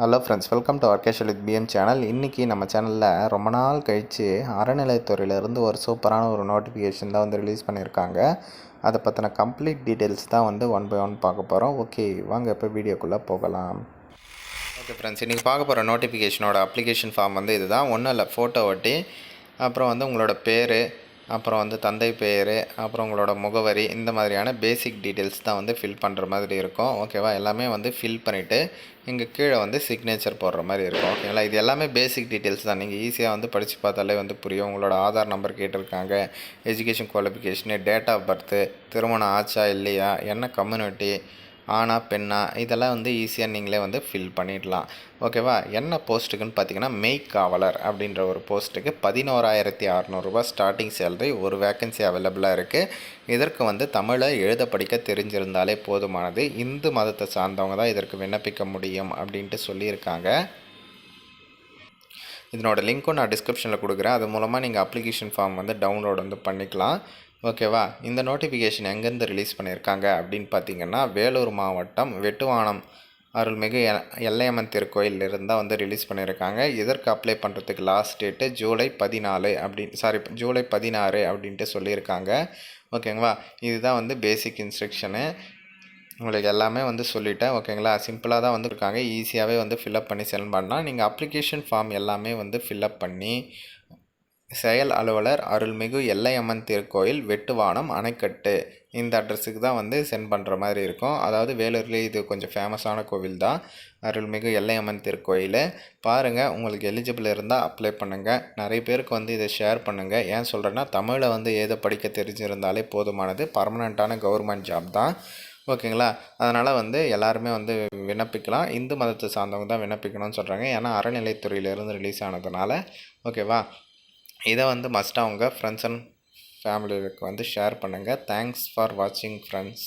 Hello friends welcome to ஆர்கேஷல் with PM channel இன்றைக்கி நம்ம சேனலில் ரொம்ப நாள் கழித்து அறநிலையத்துறையிலேருந்து ஒரு சூப்பரான ஒரு நோட்டிஃபிகேஷன் தான் வந்து ரிலீஸ் பண்ணியிருக்காங்க. அதை பற்றின கம்ப்ளீட் டீட்டெயில்ஸ் தான் வந்து ஒன் பை ஒன் பார்க்க போகிறோம் ஓகே வாங்க இப்போ வீடியோக்குள்ளே போகலாம். ஓகே ஃப்ரெண்ட்ஸ் இன்றைக்கி பார்க்க போகிற நோட்டிஃபிகேஷனோட அப்ளிகேஷன் ஃபார்ம் வந்து இதுதான். ஒன்றும் இல்லை ஃபோட்டோ ஒட்டி அப்புறம் வந்து உங்களோட பேர் அப்புறம் வந்து தந்தை பேர் அப்புறம் உங்களோட முகவரி இந்த மாதிரியான பேசிக் டீட்டெயில்ஸ் தான் வந்து ஃபில் பண்ணுற மாதிரி இருக்கும். ஓகேவா எல்லாமே வந்து ஃபில் பண்ணிவிட்டு இங்கே கீழே வந்து சிக்னேச்சர் போடுற மாதிரி இருக்கும். ஓகேங்களா இது எல்லாமே பேசிக் டீட்டெயில்ஸ் தான். நீங்கள் ஈஸியாக வந்து படித்து பார்த்தாலே வந்து புரியும். உங்களோட ஆதார் நம்பர் கேட்டிருக்காங்க education qualification date of birth திருமணம் ஆச்சா இல்லையா என்ன கம்யூனிட்டி ஆனா பெண்ணா இதெல்லாம் வந்து ஈஸியாக நீங்களே வந்து ஃபில் பண்ணிடலாம். ஓகேவா என்ன போஸ்ட்டுக்குன்னு பார்த்தீங்கன்னா மெய் காவலர் அப்படின்ற ஒரு போஸ்ட்டுக்கு பதினோராயிரத்தி அறநூறுபா ஸ்டார்டிங் சேலரி ஒரு வேக்கன்சி அவைலபிளாக இருக்குது இதற்கு வந்து தமிழை எழுத படிக்க தெரிஞ்சிருந்தாலே போதுமானது. இந்து மதத்தை சார்ந்தவங்க தான் இதற்கு விண்ணப்பிக்க முடியும் அப்படின்ட்டு சொல்லியிருக்காங்க. இதனோட லிங்க்கும் நான் டிஸ்கிரிப்ஷனில் கொடுக்குறேன். அது மூலமாக நீங்கள் அப்ளிகேஷன் ஃபார்ம் வந்து டவுன்லோட் வந்து பண்ணிக்கலாம். ஓகேவா? இந்த நோட்டிஃபிகேஷன் எங்கேருந்து ரிலீஸ் பண்ணியிருக்காங்க அப்படின்னு பார்த்தீங்கன்னா வேலூர் மாவட்டம் வெட்டுவானம் அருள்மிகு எ- எல்லையம்மன் திருக்கோயிலிருந்து தான் வந்து ரிலீஸ் பண்ணியிருக்காங்க. இதற்கு அப்ளை பண்ணுறதுக்கு லாஸ்ட் டேட்டு ஜூலை பதினாலு அப்படின்னு சாரி ஜூலை பதினாறு அப்படின்ட்டு சொல்லியிருக்காங்க. ஓகேங்களா? இதுதான் வந்து பேசிக் இன்ஸ்ட்ரக்ஷனு உங்களுக்கு எல்லாமே வந்து சொல்லிட்டேன். ஓகேங்களா? சிம்பிளாக தான் வந்து இருக்காங்க ஈஸியாகவே வந்து ஃபில்அப் பண்ணி சென்ட் பண்ணால் நீங்கள் அப்ளிகேஷன் ஃபார்ம் எல்லாமே வந்து ஃபில்அப் பண்ணி செயல் அலுவலர் அருள்மிகு எல்லையம்மன் திருக்கோயில் வெட்டுவானம் அணைக்கட்டு. இந்த அட்ரஸுக்கு தான் வந்து சென்ட் பண்ணுற மாதிரி இருக்கும். அதாவது வேலூர்லேயே இது கொஞ்சம் ஃபேமஸான கோவில் தான். அருள்மிகு எல்லையம்மன் திருக்கோயில். பாருங்கள் உங்களுக்கு எலிஜிபிள் இருந்தால் அப்ளை பண்ணுங்கள் நிறைய பேருக்கு வந்து இதை ஷேர் பண்ணுங்கள் ஏன் சொல்கிறேன்னா தமிழை வந்து ஏதோ படிக்க தெரிஞ்சிருந்தாலே போதுமானது. பர்மனெண்ட்டான கவர்மெண்ட் ஜாப் தான். ஓகேங்களா? அதனால் வந்து எல்லாருமே வந்து விண்ணப்பிக்கலாம். இந்து மதத்தை சார்ந்தவங்க தான் விண்ணப்பிக்கணும்னு சொல்கிறாங்க ஏன்னா அறநிலைத்துறையிலேருந்து ரிலீஸ் ஆனதுனால. ஓகேவா? இதை வந்து மஸ்ட்டாக உங்கள் ஃப்ரெண்ட்ஸ் அண்ட் ஃபேமிலிக்கு வந்து ஷேர் பண்ணுங்கள் தேங்க்ஸ் ஃபார் வாட்சிங் ஃப்ரெண்ட்ஸ்